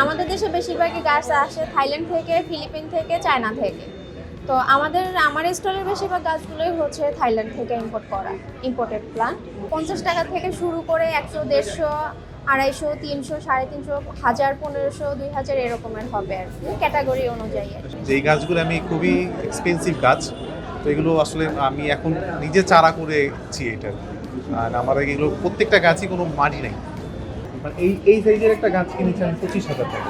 আমাদের দেশে বেশিরভাগই গাছ আসে থাইল্যান্ড থেকে, ফিলিপিন থেকে, চায়না থেকে। তো আমাদের, আমার স্টলের বেশিরভাগ গাছগুলোই হচ্ছে থাইল্যান্ড থেকে ইম্পোর্ট করা ইম্পোর্টেড প্লান্ট পঞ্চাশ টাকা থেকে শুরু করে একশো, দেড়শো, আড়াইশো, তিনশো, সাড়ে তিনশো, হাজার, পনেরোশো, দুই হাজার এরকমের হবে আর কি, ক্যাটাগরি অনুযায়ী আর কি। যে এই গাছগুলো আমি খুবই এক্সপেন্সিভ গাছ, তো এগুলো আসলে আমি এখন নিজে চারা করেছি এটা। আর আমার এগুলো প্রত্যেকটা গাছই কোনো মাটি নেই। এই এই সাইজের একটা গাছ কিনেছি আমি পঁচিশ হাজার টাকা।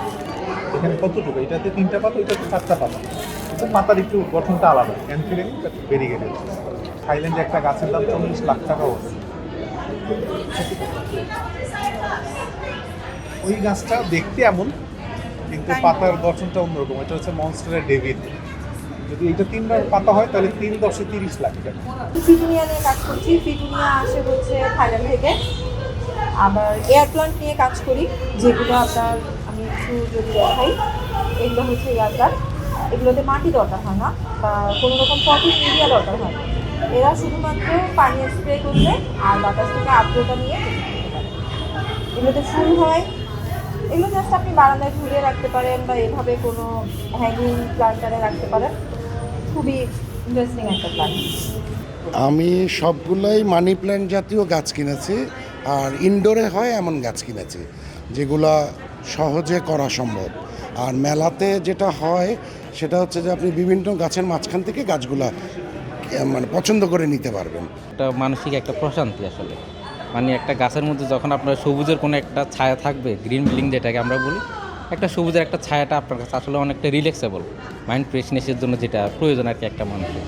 এখানে কতটুকু? এটাতে তিনটা পাতা ওইটাতে চারটা পাতা। কিন্তু পাতার একটু গঠনটা আলাদা। অ্যান্থিলেন বেরিয়ে গেলে। থাইল্যান্ডে একটা গাছের দাম চল্লিশ লাখ টাকা হচ্ছে। ওই গাছটা দেখতে এমন কিন্তু পাতার গঠনটা অন্যরকম। এটা হচ্ছে মনস্টারের ডেভিড যদি এটা তিনবার পাতা হয় তাহলে তিন দশে তিরিশ লাখ টাকা। ফিটুনিয়া নিয়ে কাজ করছি। ফিটুনিয়া আসে হচ্ছে থাইল্যান্ড থেকে। আবার এয়ার প্লান্ট নিয়ে কাজ করি, যেগুলো আপনার আমি একটু যদি দেখাই, এগুলো হচ্ছে এয়ার প্লান্ট এগুলোতে মাটি দরকার হয় না, বা কোনো রকম পটিং মিডিয়া দরকার হয় না। এরা শুধুমাত্র পানি স্প্রে করলে আর বাতাস থেকে আর্দ্রতা নিয়ে এগুলোতে ফুল হয়। এগুলো জাস্ট আপনি বারান্দায় ঝুলিয়ে রাখতে পারেন বা এভাবে কোনো হ্যাঙ্গিং প্লান্টারে রাখতে পারেন। খুবই ইন্টারেস্টিং একটা প্লান্ট আমি সবগুলোই মানি প্ল্যান্ট জাতীয় গাছ কিনেছি। আর ইনডোরে হয় এমন গাছ কিনেছি, যেগুলা সহজে করা সম্ভব। আর মেলাতে যেটা হয়, সেটা হচ্ছে যে আপনি বিভিন্ন গাছের মাঝখান থেকে গাছগুলা মানে পছন্দ করে নিতে পারবেন। একটা মানসিক একটা প্রশান্তি আসলে। মানে একটা গাছের মধ্যে যখন আপনার সবুজের কোনো একটা ছায়া থাকবে গ্রিন বিল্ডিং যেটাকে আমরা বলি, একটা সবুজের একটা ছায়াটা আপনার কাছে আসলে অনেকটা রিল্যাক্সেবল মাইন্ড ফ্রেশনেসের জন্য যেটা প্রয়োজন আর কি একটা মানুষের।